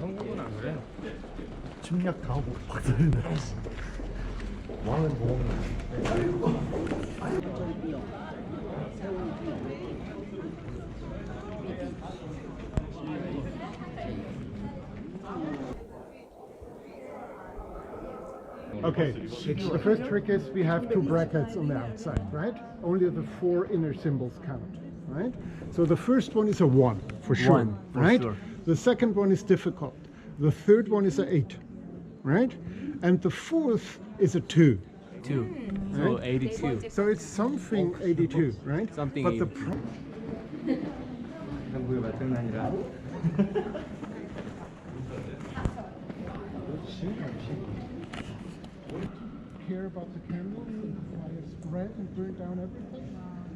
한국은 안 그래. 침략 다 하고 박살내. 왕은 뭐? Okay, it's, the first trick is we have two brackets on the outside, right? Only the four inner symbols count, right? So the first one is a 1, for sure, one, for right? Sure. The second one is difficult. The third one is a 8, right? And the fourth is a 2. 2, hmm. right? so 82. So it's something 82, right? Something but 82. The care about the candle, the fire spread and burned down everything.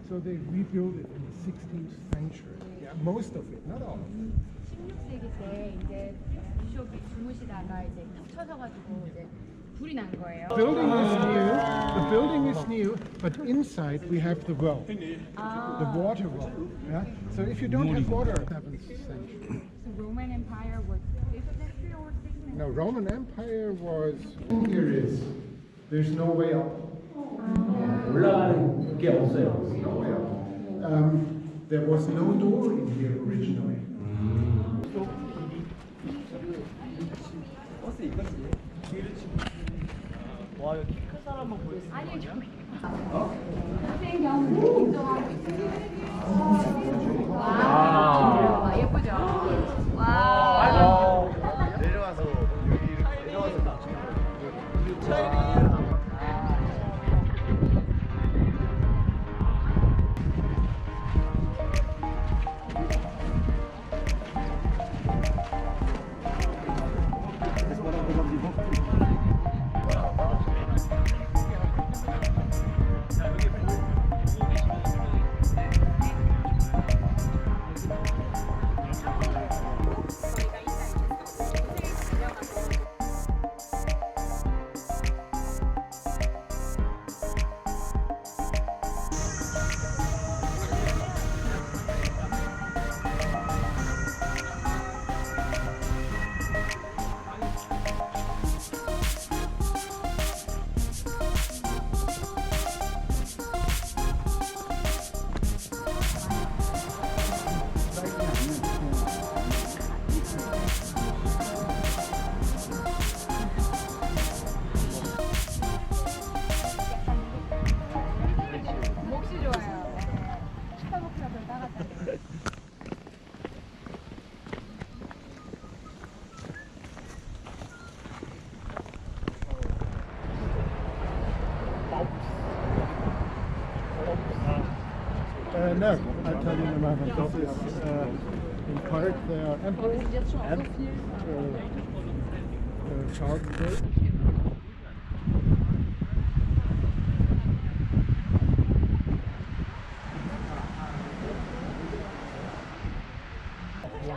So they rebuilt it in the 16th century. Yeah, most of it, not all. 16세기 때 이제 비숍이 주무시다가 이제 탁 쳐져가지고 이제 불이 난 거예요. building is new. The building is new, but inside we have the well, the 아, water well. Yeah. So if you don't have water, seventh century. so Roman Empire was fifth century or sixth century? No, Roman Empire was. Here is. There's no way up. 올라가는 게 없어요. No way up. Um, there was no door in here originally. 와, 이거 키큰 사람만 보여. 아니 저기 학생 경우 인정하고 있어요. Uh, no, I'll tell you in a moment. This is uh, in part they are emperor and uh, uh, Charles You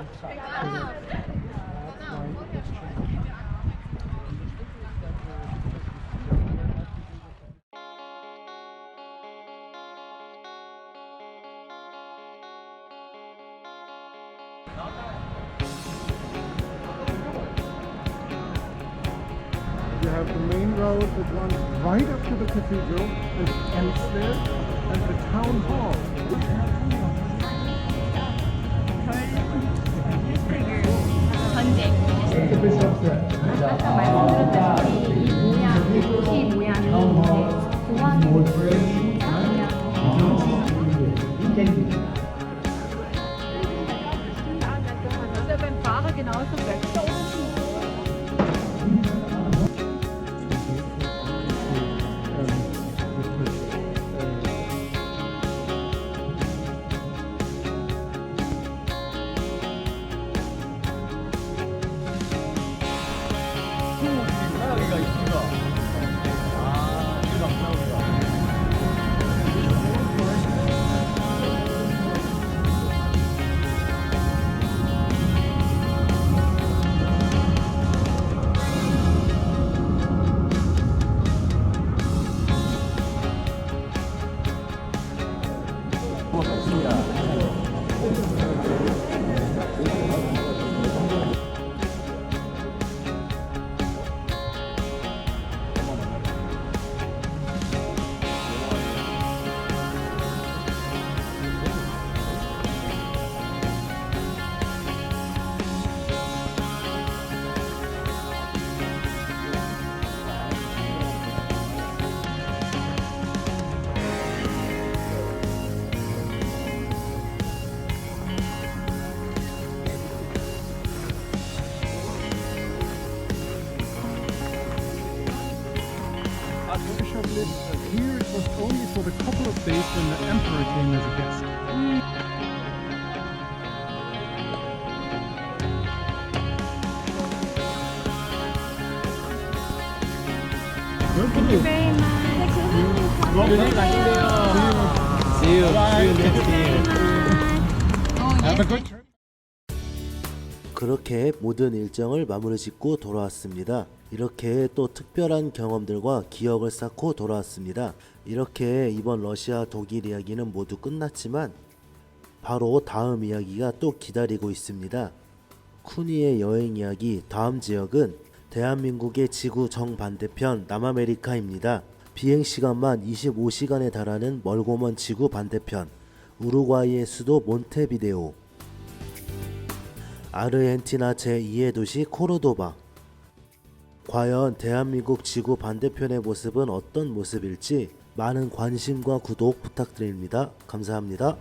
have the main road that runs right up to the cathedral and ends there, and the town hall. 아까 말씀드렸다시피 이 모양, 이 모양이 이제 공항 Also beim Fahrer genauso weg. Was only for the couple of days when the emperor came as a guest. Thank you. very much. See you. See you next year. Have a good trip. 그렇게 모든 일정을 마무리 짓고 돌아왔습니다. 이렇게 또 특별한 경험들과 기억을 쌓고 돌아왔습니다. 이렇게 이번 러시아 독일 이야기는 모두 끝났지만 바로 다음 이야기가 또 기다리고 있습니다. 쿠니의 여행 이야기 다음 지역은 대한민국의 지구 정반대편 남아메리카입니다. 비행 시간만 25시간에 달하는 멀고 먼 지구 반대편 우루과이의 수도 몬테비데오 아르헨티나 제2의 도시 코르도바. 과연 대한민국 지구 반대편의 모습은 어떤 모습일지 많은 관심과 구독 부탁드립니다. 감사합니다.